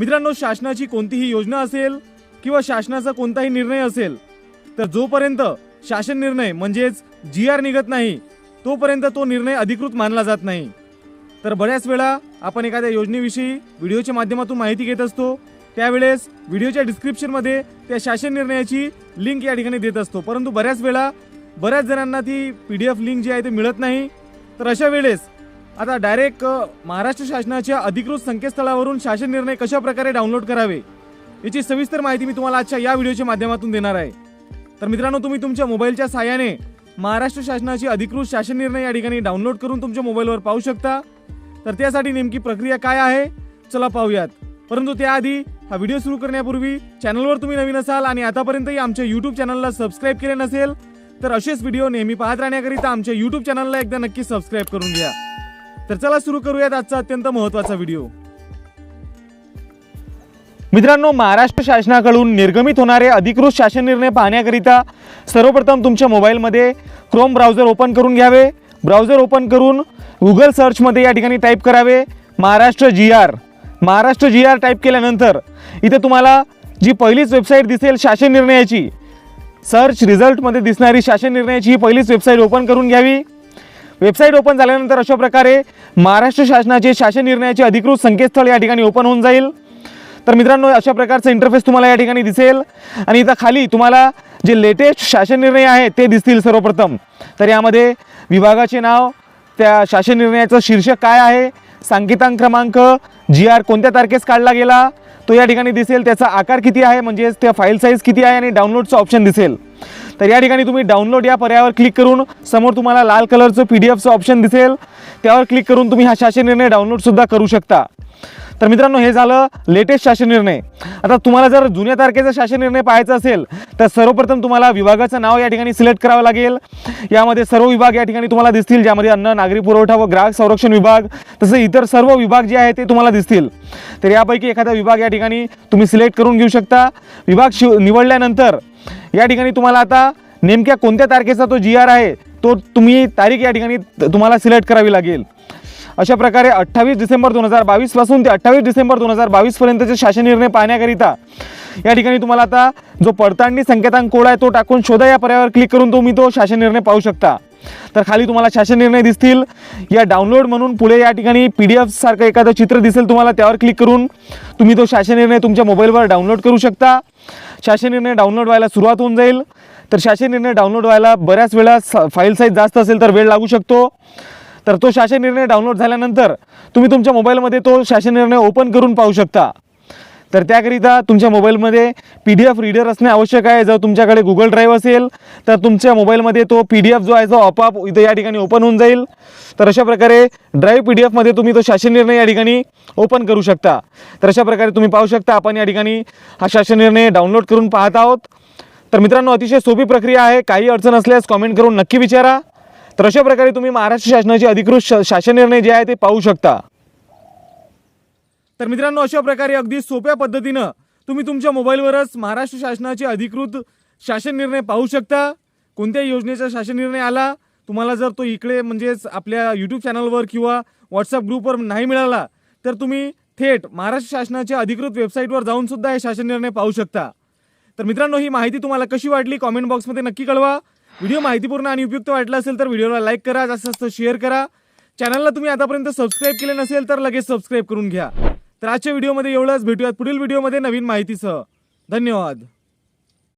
मित्रांनो शासनाची कोणतीही योजना असेल किंवा शासनाचा कोणताही निर्णय असेल तर जोपर्यंत शासन निर्णय म्हणजेच जी आर निघत नाही तोपर्यंत तो निर्णय अधिकृत मानला जात नाही. तर बऱ्याच वेळा आपण एखाद्या योजनेविषयी व्हिडिओच्या माध्यमातून माहिती घेत असतो. त्यावेळेस व्हिडिओच्या डिस्क्रिप्शनमध्ये त्या शासन निर्णयाची लिंक या ठिकाणी देत असतो. परंतु बऱ्याच वेळा बऱ्याच जणांना ती पी डी एफ लिंक जी आहे ते मिळत नाही. तर अशा वेळेस आता डायरेक्ट महाराष्ट्र शासनाच्या अधिकृत संकेतस्थळावरून शासन निर्णय कशा प्रकारे डाउनलोड करावे याची सविस्तर माहिती मी तुम्हाला आजच्या या व्हिडिओच्या माध्यमातून देणार आहे. तर मित्रांनो तुम्ही तुमच्या मोबाईलच्या साहाय्याने महाराष्ट्र शासनाची अधिकृत शासन निर्णय या ठिकाणी डाउनलोड करून तुमच्या मोबाईलवर पाहू शकता. तर त्यासाठी नेमकी प्रक्रिया काय आहे चला पाहूयात. परंतु त्याआधी हा व्हिडिओ सुरू करण्यापूर्वी चॅनलवर तुम्ही नवीन असाल आणि आतापर्यंतही आमच्या यूट्यूब चॅनलला सबस्क्राईब केले नसेल तर असेच व्हिडिओ नेहमी पाहत राहण्याकरिता आमच्या यूट्यूब चॅनलला एकदा नक्की सबस्क्राईब करून घ्या. तर चला सुरू करूयात आजचा अत्यंत महत्त्वाचा व्हिडिओ मित्रांनो महाराष्ट्र शासनाकडून निर्गमित होणारे अधिकृत शासन निर्णय पाहण्याकरिता सर्वप्रथम तुमच्या मोबाईलमध्ये क्रोम ब्राउझर ओपन करून घ्यावे. ब्राउझर ओपन करून गुगल सर्चमध्ये या ठिकाणी टाईप करावे. Maharashtra G R Maharashtra G R type केल्यानंतर इथे तुम्हाला जी पहिलीच वेबसाईट दिसेल शासन निर्णयाची सर्च रिझल्टमध्ये दिसणारी शासन निर्णयाची ही पहिलीच वेबसाईट ओपन करून घ्यावी. वेबसाईट ओपन झाल्यानंतर अशा प्रकारे महाराष्ट्र शासनाचे शासन निर्णयाचे अधिकृत संकेतस्थळ या ठिकाणी ओपन होऊन जाईल. तर मित्रांनो अशा प्रकारचं इंटरफेस तुम्हाला या ठिकाणी दिसेल. आणि इथं खाली तुम्हाला जे लेटेस्ट शासन निर्णय आहेत ते दिसतील सर्वप्रथम. तर यामध्ये विभागाचे नाव त्या शासन निर्णयाचं शीर्षक काय आहे? सांकेतांक क्रमांक जी आर कोणत्या तारखेस काढला गेला? तो या ठिकाणी दिसेल. त्याचा आकार किती आहे? म्हणजेच त्या फाईल साईज किती आहे? आणि डाउनलोडचं ऑप्शन दिसेल. तर या ठिकाणी तुम्ही डाउनलोड या पर्यायावर क्लिक करून समोर तुम्हाला लाल कलरचं पी डी एफचं ऑप्शन दिसेल. त्यावर क्लिक करून तुम्ही हा शासन निर्णय डाउनलोडसुद्धा करू शकता. तर मित्रांनो हे झालं लेटेस्ट शासन निर्णय. आता तुम्हाला जर जुन्या तारखेचा शासन निर्णय पाहायचा असेल तर सर्वप्रथम तुम्हाला विभागाचं नाव या ठिकाणी सिलेक्ट करावं लागेल. यामध्ये सर्व विभाग या ठिकाणी तुम्हाला दिसतील ज्यामध्ये अन्न नागरी पुरवठा व ग्राहक संरक्षण विभाग तसं इतर सर्व विभाग जे आहे ते तुम्हाला दिसतील. तर यापैकी एखादा विभाग या ठिकाणी तुम्ही सिलेक्ट करून घेऊ शकता. विभाग शिव निवडल्यानंतर या ठिकाणी तुम्हाला आता नेमक्या कोणत्या तारखेचा तो जी आर आहे तो तुम्ही तारीख या ठिकाणी तुम्हाला सिलेक्ट करावी लागेल. अशा प्रकारे अठ्ठावीस डिसेंबर दोन हजार बावीसपासून ते अठ्ठावीस डिसेंबर दोन हजार बावीसपर्यंतचे शासन निर्णय पाहण्याकरिता या ठिकाणी तुम्हाला आता जो पडताळणी संकेतांक कोड आहे तो टाकून शोधा या पर्यायावर क्लिक करून तुम्ही तो शासन निर्णय पाहू शकता. तर खाली तुम्हाला शासन निर्णय दिसतील. या डाउनलोड म्हणून पुढे या ठिकाणी पी डी एफ सारखं एखादं चित्र दिसेल तुम्हाला त्यावर क्लिक करून तुम्ही तो शासन निर्णय तुमच्या मोबाईलवर डाउनलोड करू शकता. शासन निर्णय डाउनलोड व्हायला सुरुवात होऊन जाईल. तर शासन निर्णय डाउनलोड व्हायला बऱ्याच वेळा फाईल साईज जास्त असेल तर वेळ लागू शकतो. तर तो शासन निर्णय डाउनलोड झाल्यानंतर तुम्ही तुमच्या मोबाईलमध्ये तो शासन निर्णय ओपन करून पाहू शकता. तर त्याकरिता तुमच्या मोबाईलमध्ये पी डी एफ रीडर असणे आवश्यक आहे. जर तुमच्याकडे गुगल ड्राईव्ह असेल तर तुमच्या मोबाईलमध्ये तो पी डी एफ जो आहे तो आपोआप इथं या ठिकाणी ओपन होऊन जाईल. तर अशा प्रकारे ड्राईव्ह पी डी एफमध्ये तुम्ही तो शासन निर्णय या ठिकाणी ओपन करू शकता. तर अशा प्रकारे तुम्ही पाहू शकता आपण या ठिकाणी हा शासन निर्णय डाउनलोड करून पाहत आहोत. तर मित्रांनो अतिशय सोपी प्रक्रिया आहे. काही अडचण असल्यास कॉमेंट करून नक्की विचारा. तर अशा प्रकारे तुम्ही महाराष्ट्र शासनाचे अधिकृत शासन निर्णय जे आहे ते पाहू शकता. तर मित्रांनो अशा प्रकारे अगदी सोप्या पद्धतीनं तुम्ही तुमच्या मोबाईलवरच महाराष्ट्र शासनाचे अधिकृत शासन निर्णय पाहू शकता. कोणत्याही योजनेचा शासन निर्णय आला तुम्हाला जर तो इकडे म्हणजेच आपल्या यूट्यूब चॅनलवर किंवा व्हॉट्सअप ग्रुपवर नाही मिळाला तर तुम्ही थेट महाराष्ट्र शासनाच्या अधिकृत वेबसाईटवर जाऊन सुद्धा हे शासन निर्णय पाहू शकता. तर मित्रांनो ही माहिती तुम्हाला कशी वाटली? कॉमेंट बॉक्समध्ये नक्की कळवा. व्हिडिओ माहितीपूर्ण आणि उपयुक्त वाटला असेल तर व्हिडिओला लाईक करा जास्त जास्त शेअर करा. चॅनलला तुम्ही आतापर्यंत सबस्क्राईब केले नसेल तर लगेच सबस्क्राईब करून घ्या. तर आजच्या व्हिडिओमध्ये एवढंच. भेटूयात पुढील व्हिडिओमध्ये नवीन माहितीसह. धन्यवाद.